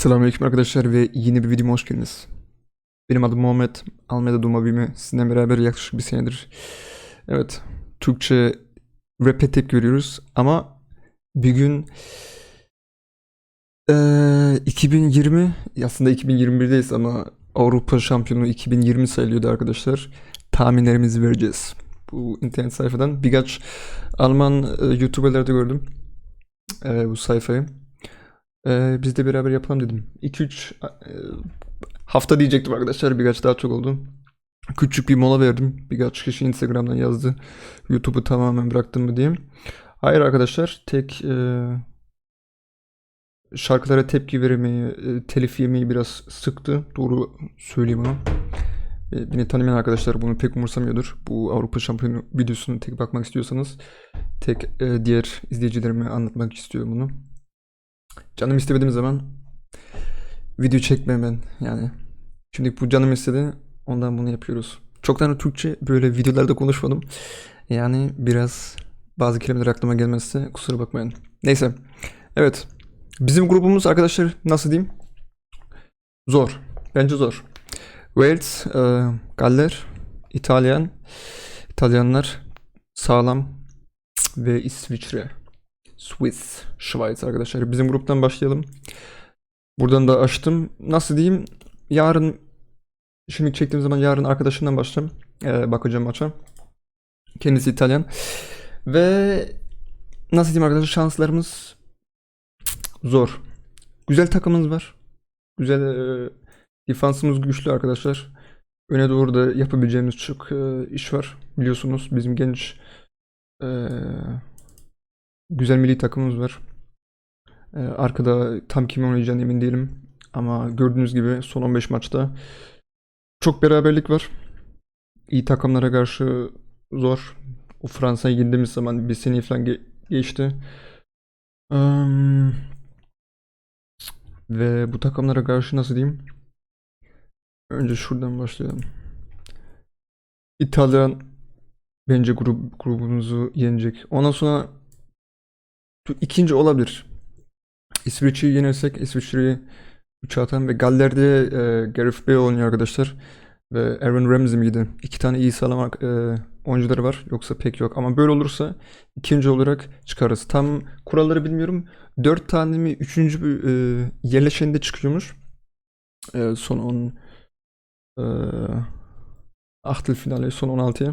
Selamünaleyküm arkadaşlar ve yeni bir videoma hoş geldiniz. Benim adım Muhammed. Almeda Duma Bimi. Sizinle beraber yaklaşık bir senedir. Evet, Türkçe rap'e tepki veriyoruz ama bir gün eee 2020 aslında 2021'deyiz ama Avrupa Şampiyonu 2020 sayılıyordu arkadaşlar. Tahminlerimizi vereceğiz. Bu internet sayfadan birkaç Alman e, YouTuber'larda gördüm e, bu sayfayı. Ee, biz de beraber yapalım dedim. 2-3 e, hafta diyecektim arkadaşlar. Birkaç daha çok oldu. Küçük bir mola verdim. Birkaç kişi Instagram'dan yazdı. YouTube'u tamamen bıraktım mı diyeyim. Hayır arkadaşlar. Tek e, şarkılara tepki veremeyi, e, telif yemeyi biraz sıktı. Doğru söyleyeyim ama. E, beni tanımayan arkadaşlar bunu pek umursamıyordur. Bu Avrupa Şampiyonu videosunu tek bakmak istiyorsanız tek e, diğer izleyicilerime anlatmak istiyorum bunu. Canım istemediğim zaman video çekmem ben yani. Şimdi bu canım istedi ondan bunu yapıyoruz. Çoktan Türkçe böyle videolarda konuşmadım. Yani biraz bazı kelimeler aklıma gelmezse kusura bakmayın. Neyse. Evet. Bizim grubumuz arkadaşlar nasıl diyeyim? Zor. Bence zor. Wales, e, Galler, İtalyan, İtalyanlar sağlam ve İsviçre. Swiss, Schweiz arkadaşlar. Bizim gruptan başlayalım. Buradan da açtım. Nasıl diyeyim? Yarın şimdi çektiğim zaman yarın arkadaşımdan başlayacağım. Ee, bakacağım maça. Kendisi İtalyan. Ve nasıl diyeyim arkadaşlar şanslarımız zor. Güzel takımımız var. Güzel e, defansımız güçlü arkadaşlar. Öne doğru da yapabileceğimiz çok e, iş var. Biliyorsunuz bizim genç e, güzel milli takımımız var. Ee, arkada tam kim oynayacağını emin değilim. Ama gördüğünüz gibi son 15 maçta çok beraberlik var. İyi takımlara karşı zor. O Fransa'ya girdiğimiz zaman bir sene falan ge- geçti. Eee, ve bu takımlara karşı nasıl diyeyim? Önce şuradan başlayalım. İtalyan bence grup grubumuzu yenecek. Ondan sonra ikinci olabilir. İsviçre'yi yenersek İsviçre'yi 3'e atan ve Galler'de e, Gareth Bale oynuyor arkadaşlar. Ve Aaron Ramsey miydi? İki tane iyi sağlam e, oyuncuları var. Yoksa pek yok. Ama böyle olursa ikinci olarak çıkarız. Tam kuralları bilmiyorum. Dört tane mi üçüncü bir e, yerleşeninde çıkıyormuş. E, son 10 e, Achtel finale son 16'ya.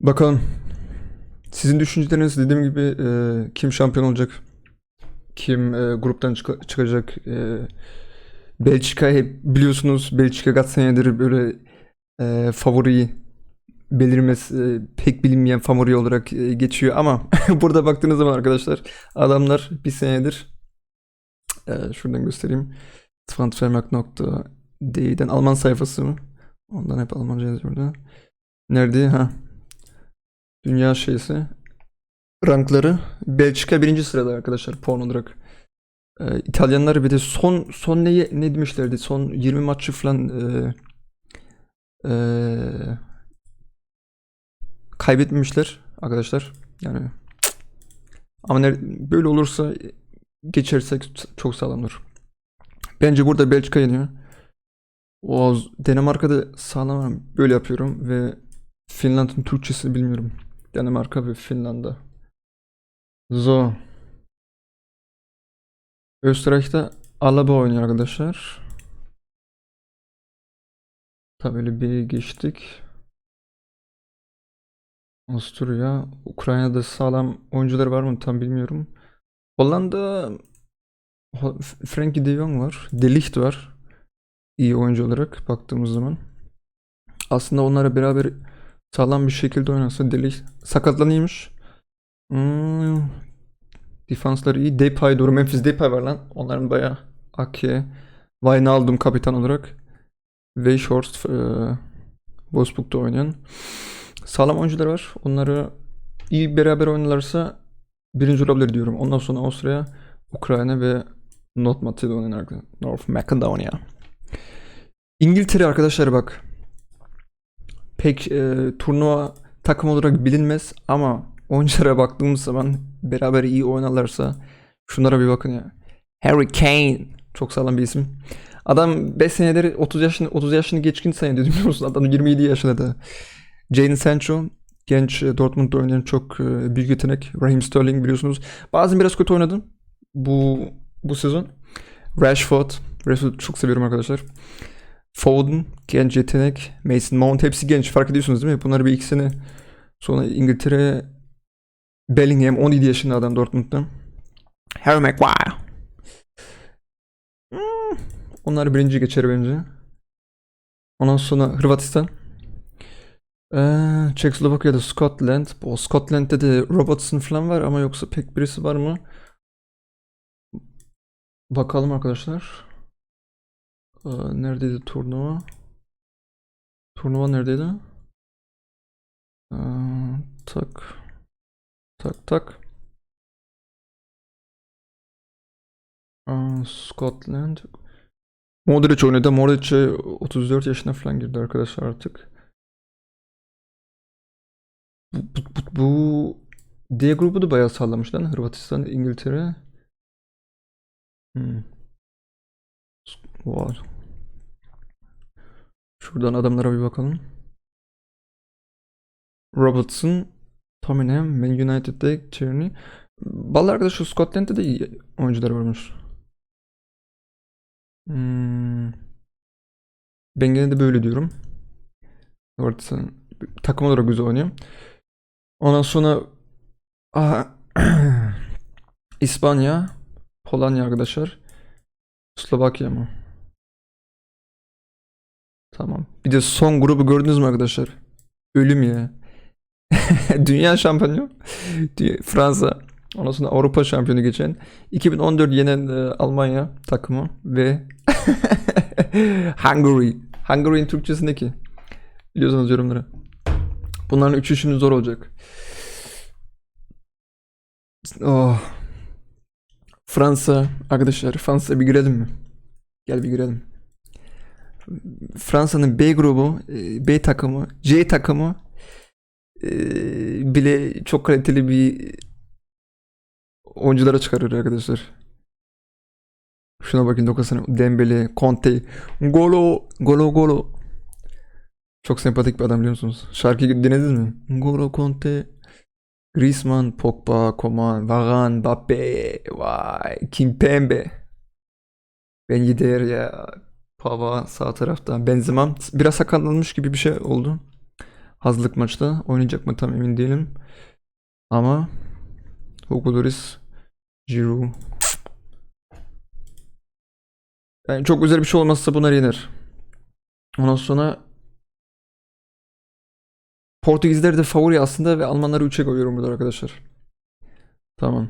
Bakalım. Sizin düşünceleriniz dediğim gibi e, kim şampiyon olacak? Kim e, gruptan çıka- çıkacak? E, Belçika hep biliyorsunuz Belçika kaç senedir böyle e, favori belirmez e, pek bilinmeyen favori olarak e, geçiyor ama burada baktığınız zaman arkadaşlar adamlar bir senedir e, şuradan göstereyim transfermarkt.de'den Alman sayfası mı? Ondan hep Almanca yazıyor burada. Nerede? Ha. Dünya şeysi. Rankları. Belçika birinci sırada arkadaşlar puan olarak. Ee, İtalyanlar bir de son son ne ne demişlerdi? Son 20 maçı falan e, e, kaybetmemişler arkadaşlar. Yani ama böyle olursa geçersek çok sağlamdır. Bence burada Belçika yeniyor. O Danimarka'da sağlam böyle yapıyorum ve Finland'ın Türkçesini bilmiyorum. Danimarka ve Finlandiya. So. Österreich'te Alaba oynuyor arkadaşlar. Tabii bir geçtik. Avusturya. Ukrayna'da sağlam oyuncular var mı tam bilmiyorum. Hollanda Ho- Frenkie de Jong var. De Ligt var. İyi oyuncu olarak baktığımız zaman. Aslında onlara beraber sağlam bir şekilde oynasa De Ligt sakatlanıyormuş. Hmm. Defansları iyi. Depay doğru. Memphis Depay var lan. Onların bayağı Ake. Wijnaldum kapitan olarak. Weghorst e, Wolfsburg'da oynayan. Sağlam oyuncular var. Onları iyi beraber oynarlarsa birinci olabilir diyorum. Ondan sonra Avusturya, Ukrayna ve North Macedonia. North Macedonia. İngiltere arkadaşlar bak. Pek e, turnuva takım olarak bilinmez ama oyunculara baktığımız zaman beraber iyi oynarlarsa şunlara bir bakın ya. Harry Kane. Çok sağlam bir isim. Adam 5 senedir 30 yaşını 30 yaşını geçkin sayılıyor biliyor musun? Adam 27 yaşında da. Jadon Sancho genç e, Dortmund'da oynayan çok e, büyük yetenek. Raheem Sterling biliyorsunuz. Bazen biraz kötü oynadı bu bu sezon. Rashford. Rashford'u çok seviyorum arkadaşlar. Foden genç yetenek. Mason Mount hepsi genç. Fark ediyorsunuz değil mi? Bunlar bir iki sene sonra İngiltere Bellingham 17 yaşında adam Dortmund'da. Harry Maguire. Hmm, Onlar birinci geçer bence. Ondan sonra Hırvatistan. Ee, Çekoslovakya'da Scotland. Bu Scotland'de de Robertson falan var ama yoksa pek birisi var mı? Bakalım arkadaşlar. Ee, neredeydi turnuva? Turnuva neredeydi? Ee, tak. Tak tak. Aa, Scotland. Modric oynadı. Modric 34 yaşına falan girdi arkadaşlar artık. Bu, bu, bu, bu D grubu da bayağı sallamış lan. Hırvatistan, İngiltere. Hmm. Var. Şuradan adamlara bir bakalım. Robertson, Tottenham, Man United'de Tierney. Vallahi arkadaş şu Scotland'de de iyi oyuncular varmış. Hmm. Ben gene de böyle diyorum. Robertson takım olarak güzel oynuyor. Ondan sonra Aha. İspanya, Polonya arkadaşlar. Slovakya mı? Tamam. Bir de son grubu gördünüz mü arkadaşlar? Ölüm ya. Dünya şampiyonu. Fransa. Ondan sonra Avrupa şampiyonu geçen. 2014 yenen e, Almanya takımı ve Hungary. Hungary'in Türkçesi ne ki? Biliyorsanız yorumlara. Bunların üçü şimdi zor olacak. Oh. Fransa arkadaşlar Fransa bir girelim mi? Gel bir girelim. Fransa'nın B grubu, e, B takımı, C takımı e, bile çok kaliteli bir oyunculara çıkarıyor arkadaşlar. Şuna bakın dokasına Dembele, Conte, Golo, Golo Golo. Çok sempatik bir adam biliyor musunuz? Şarkıyı dinlediniz mi? Golo Conte, Griezmann, Pogba, Coman, Varane, Mbappe, vay, Kimpembe. Ben gider ya. Pava sağ tarafta. Benzema biraz sakatlanmış gibi bir şey oldu. Hazırlık maçta. Oynayacak mı tam emin değilim. Ama Hugo Lloris, Giroud. Yani çok güzel bir şey olmazsa bunlar yener. Ondan sonra Portekizler de favori aslında ve Almanları 3'e koyuyorum burada arkadaşlar. Tamam.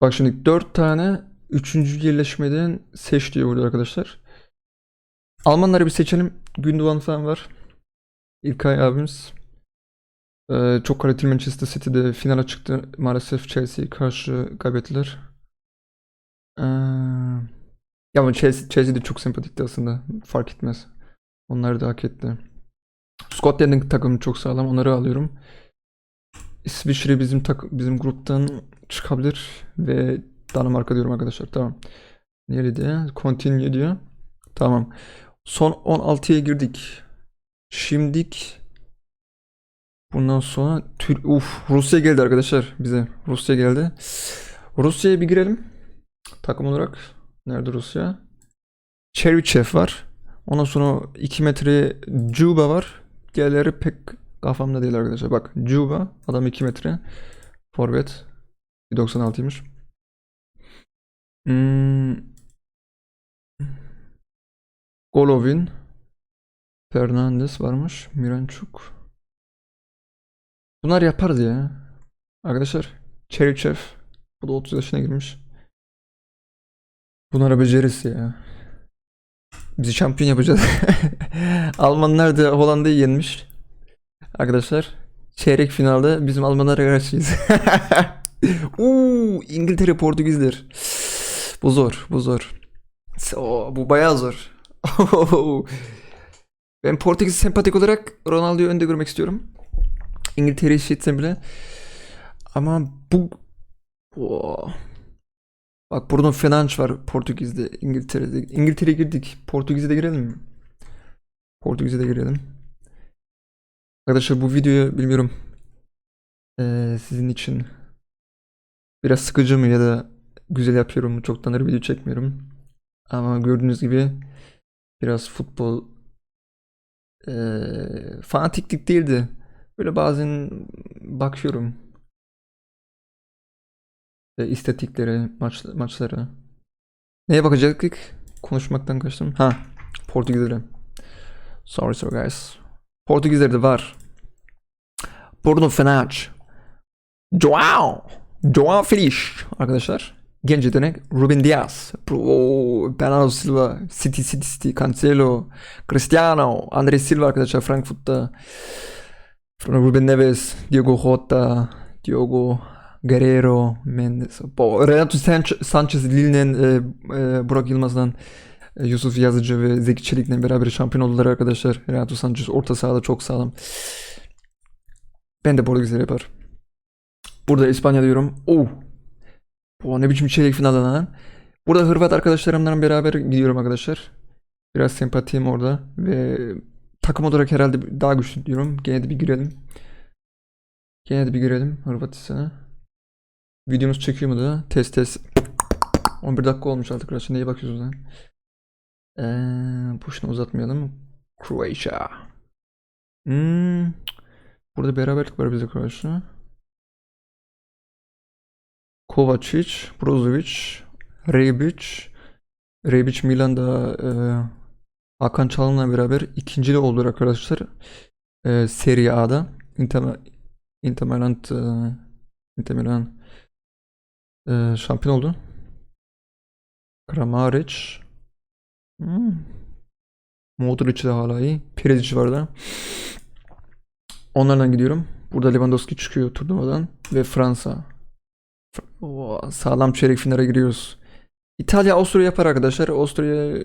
Bak şimdi 4 tane 3. yerleşmeden seç diyor burada arkadaşlar. Almanları bir seçelim. Gündoğan falan var. İlkay abimiz. Ee, çok kaliteli Manchester City'de finale çıktı. Maalesef Chelsea'ye karşı kaybettiler. Ee, ya ama Chelsea, Chelsea de çok sempatikti aslında. Fark etmez. Onlar da hak etti. Scotland'ın takımı çok sağlam. Onları alıyorum. İsviçre bizim tak bizim gruptan çıkabilir ve Danimarka diyorum arkadaşlar. Tamam. Nerede? Continue diyor. Tamam. Son 16'ya girdik. Şimdik bundan sonra Tür Uf, Rusya geldi arkadaşlar bize. Rusya geldi. Rusya'ya bir girelim. Takım olarak. Nerede Rusya? Cheryshev var. Ondan sonra 2 metre Juba var. Diğerleri pek kafamda değil arkadaşlar. Bak Juba adam 2 metre. Forvet. 1.96'ymış. Hmm. Golovin. Fernandes varmış. Miranchuk. Bunlar yaparız ya. Arkadaşlar. Cheryshev. Bu da 30 yaşına girmiş. Bunlara beceririz ya. Bizi şampiyon yapacağız. Almanlar da Hollanda'yı yenmiş. Arkadaşlar. Çeyrek finalde bizim Almanlara karşıyız. Uuu İngiltere Portekizler. Bu zor, bu zor. O, bu bayağı zor. ben Portekiz sempatik olarak Ronaldo'yu önde görmek istiyorum. İngiltere'yi şitsem bile. Ama bu... Oo. Bak Bruno Fernandes var Portekiz'de, İngiltere'de. İngiltere'ye girdik. Portekiz'e de girelim mi? Portekiz'e de girelim. Arkadaşlar bu videoyu bilmiyorum eee, sizin için biraz sıkıcı mı ya da güzel yapıyorum mu çoktandır video çekmiyorum. Ama gördüğünüz gibi biraz futbol eee fanatiklik değildi. Böyle bazen bakıyorum e, istatistiklere, maç, maçlara. Neye bakacaktık? Konuşmaktan kaçtım. Ha, Portekizlere. Sorry, sorry guys. Portekizlerde var. Bruno Fernandes. Joao. Joao Felix arkadaşlar. Genç yetenek Ruben Dias. Bro, Bernardo Silva. City City City. Cancelo. Cristiano. Andres Silva arkadaşlar Frankfurt'ta. Ruben Neves. Diego Jota. Diogo Guerrero. Mendes. Bo, Renato Sanch- Sanchez Lille'nin e, e, Burak Yılmaz'dan e, Yusuf Yazıcı ve Zeki Çelik'le beraber şampiyon oldular arkadaşlar. Renato Sanchez orta sahada çok sağlam. Ben de Portekizler yapar. Burada İspanya diyorum. Oh. Bu ne biçim çeyrek final lan. Burada Hırvat arkadaşlarımla beraber gidiyorum arkadaşlar. Biraz sempatiyim orada ve takım olarak herhalde daha güçlü diyorum. Gene de bir girelim. Gene de bir girelim Hırvatistan'a. Videomuz çekiyor mu da? Test test. 11 dakika olmuş artık arkadaşlar. Neye bakıyorsunuz lan? Ee, boşuna uzatmayalım. Croatia. Hmm. Burada beraberlik var bize karşı. Kovacic, Brozovic, Rebic. Rebic Milan'da e, Hakan Çalhanoğlu'na beraber ikinci de oldu arkadaşlar. E, Serie A'da. Inter, Inter Milan, e, Inter Milan e, şampiyon oldu. Kramaric. Hmm. Modric de hala iyi. Perisic var da. Onlardan gidiyorum. Burada Lewandowski çıkıyor turnuvadan. Ve Fransa. Oo, sağlam çeyrek finale giriyoruz. İtalya Avusturya yapar arkadaşlar. Avusturya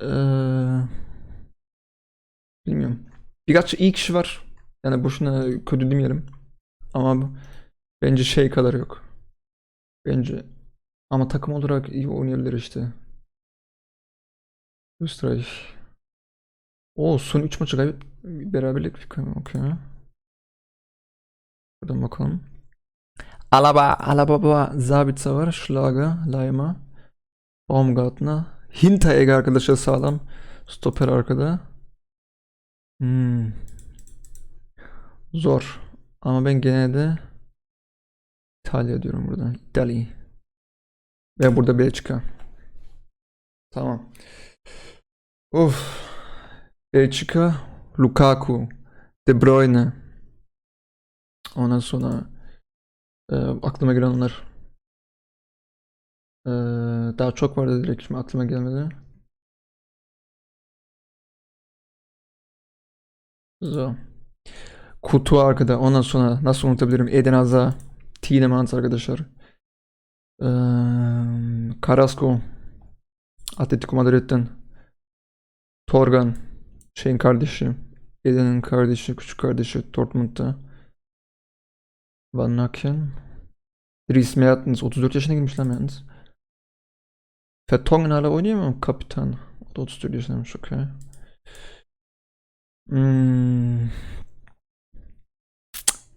eee, bilmiyorum. Birkaç iyi kişi var. Yani boşuna kötü demeyelim. Ama bence şey kadar yok. Bence ama takım olarak iyi oynayabilir işte. Österreich. O son 3 maçı kaybet beraberlik okey. Buradan bakalım. Alaba, Alaba, Sabitzer var. Schlager, Leimer, Baumgartner. Hinteregger arkadaşlar sağlam. Stoper arkada. Hmm. Zor. Ama ben gene de İtalya diyorum burada. İtalya. Ve burada Belçika. Tamam. Of. Belçika, Lukaku, De Bruyne. Ondan sonra e, aklıma gelen onlar. E, daha çok vardı direkt şimdi aklıma gelmedi. So. Kutu arkada. Ondan sonra nasıl unutabilirim? Eden Hazard, Tielemans arkadaşlar. E, Carrasco, Atletico Madrid'den. Torgan, şeyin kardeşi. Eden'in kardeşi, küçük kardeşi Dortmund'da. Van Naken. Dries Mertens 34 yaşına girmiş lan Mertens. Vertonghen hala oynuyor mu? Kapitan. O da 34 yaşındaymış. Hmm.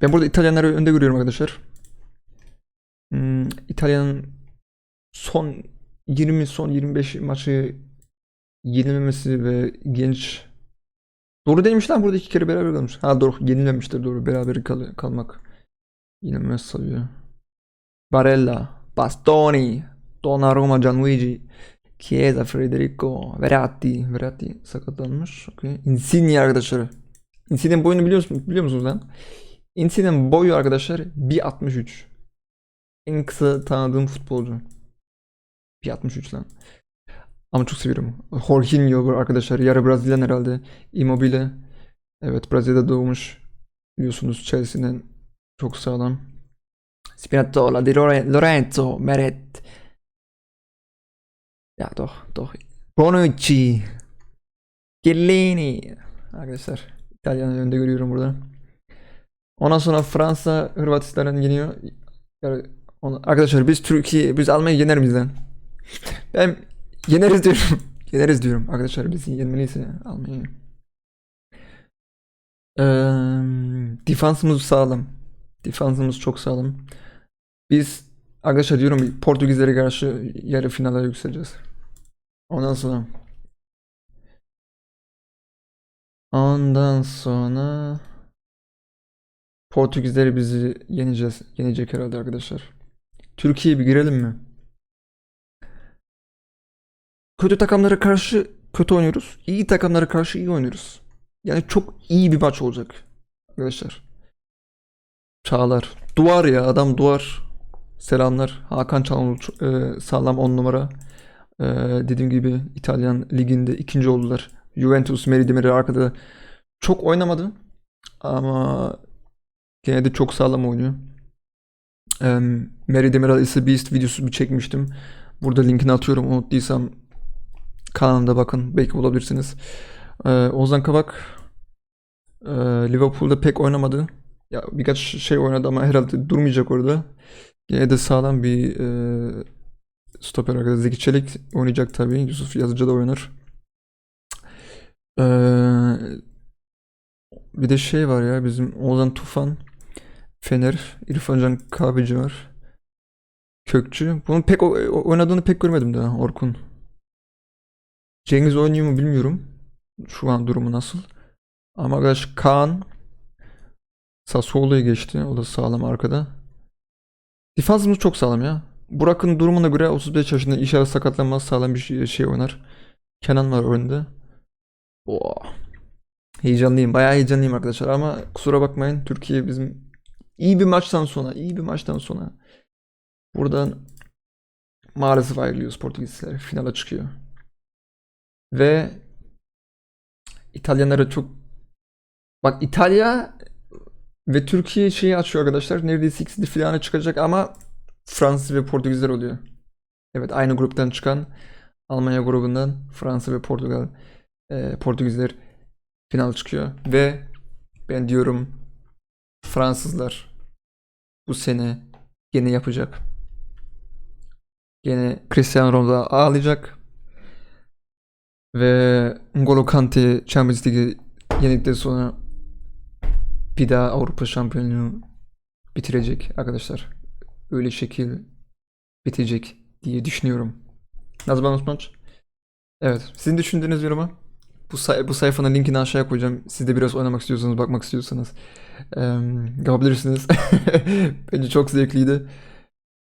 Ben burada İtalyanları önde görüyorum arkadaşlar. Hmm, İtalya'nın son 20 son 25 maçı yenilmemesi ve genç Doğru değilmiş lan burada iki kere beraber kalmış. Ha doğru yenilmemiştir doğru beraber kal kalmak. Yenilmez sayıyor. Barella, Bastoni, Donnarumma, Gianluigi, Chiesa, Federico, Verratti. Verratti sakatlanmış. Okay. Insigne arkadaşlar. Insigne'nin boyunu biliyor musunuz, biliyor musunuz lan? Insigne'nin boyu arkadaşlar 1.63. En kısa tanıdığım futbolcu. 1.63 lan. Ama çok seviyorum. Jorginho arkadaşlar. Yarı Brezilyan herhalde. Immobile. Evet Brezilya'da doğmuş. Biliyorsunuz Chelsea'nin çok sağlam. Spinazzola, Di Lore- Lorenzo, Meret. Ya doch, doch. Bonucci. Chiellini. Arkadaşlar İtalya'nın önünde görüyorum burada. Ondan sonra Fransa Hırvatistan'ı yeniyor. Onu- Arkadaşlar biz Türkiye, biz Almanya'yı yener miyiz lan? Ben yeneriz diyorum. yeneriz diyorum. Arkadaşlar biz yenmeliyiz ya Almanya'yı. Eee defansımız sağlam. Defansımız çok sağlam. Biz arkadaşlar diyorum Portekizlere karşı yarı finale yükseleceğiz. Ondan sonra Ondan sonra Portekizleri bizi yeneceğiz. Yenecek herhalde arkadaşlar. Türkiye'ye bir girelim mi? Kötü takımlara karşı kötü oynuyoruz. İyi takımlara karşı iyi oynuyoruz. Yani çok iyi bir maç olacak. Arkadaşlar. Çağlar. Duvar ya adam duvar. Selamlar. Hakan Çalhanoğlu e, sağlam 10 numara. E, dediğim gibi İtalyan liginde ikinci oldular. Juventus Meri Demir'i arkada çok oynamadı. Ama gene de çok sağlam oynuyor. E, Meri Demiral ise Beast videosu bir çekmiştim. Burada linkini atıyorum. Unuttuysam kanalımda bakın. Belki bulabilirsiniz. E, Ozan Kabak e, Liverpool'da pek oynamadı. Ya birkaç şey oynadı ama herhalde durmayacak orada. Yine de sağlam bir e, stoper arkadaş. Zeki Çelik oynayacak tabii. Yusuf Yazıcı da oynar. E, bir de şey var ya bizim Ozan Tufan, Fener, İrfan Can Kahveci var. Kökçü. Bunun pek oynadığını pek görmedim daha Orkun. Cengiz oynuyor mu bilmiyorum. Şu an durumu nasıl. Ama arkadaş Kaan Sassuolo'ya geçti. O da sağlam arkada. Defansımız çok sağlam ya. Burak'ın durumuna göre 35 yaşında inşallah sakatlanmaz sağlam bir şey, şey oynar. Kenan var önde. Oo. Heyecanlıyım. Bayağı heyecanlıyım arkadaşlar ama kusura bakmayın. Türkiye bizim iyi bir maçtan sonra, iyi bir maçtan sonra buradan maalesef ayrılıyoruz Portekizler. Finale çıkıyor. Ve İtalyanlara çok Bak İtalya ve Türkiye şeyi açıyor arkadaşlar. Neredeyse ikisi de finale çıkacak ama Fransız ve Portekizler oluyor. Evet aynı gruptan çıkan Almanya grubundan Fransa ve Portugal e, Portekizler final çıkıyor ve ben diyorum Fransızlar bu sene gene yapacak. Gene Cristiano Ronaldo ağlayacak. Ve N'Golo Kante Champions League'i yenildikten sonra bir daha Avrupa şampiyonluğu bitirecek arkadaşlar. Öyle şekil bitecek diye düşünüyorum. Nasıl bana maç? Evet. Sizin düşündüğünüz yoruma bu, say bu sayfanın linkini aşağıya koyacağım. Siz de biraz oynamak istiyorsanız, bakmak istiyorsanız eee, yapabilirsiniz. Bence çok zevkliydi.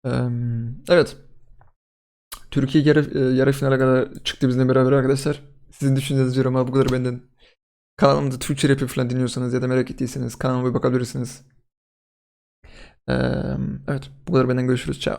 Eee, evet. Türkiye yarı, yarı finale kadar çıktı bizimle beraber arkadaşlar. Sizin düşünceniz yoruma bu kadar benden. Kanalımda Türkçe rap falan dinliyorsanız ya da merak ettiyseniz kanalıma bir bakabilirsiniz. Eee, evet bu kadar benden görüşürüz. Ciao.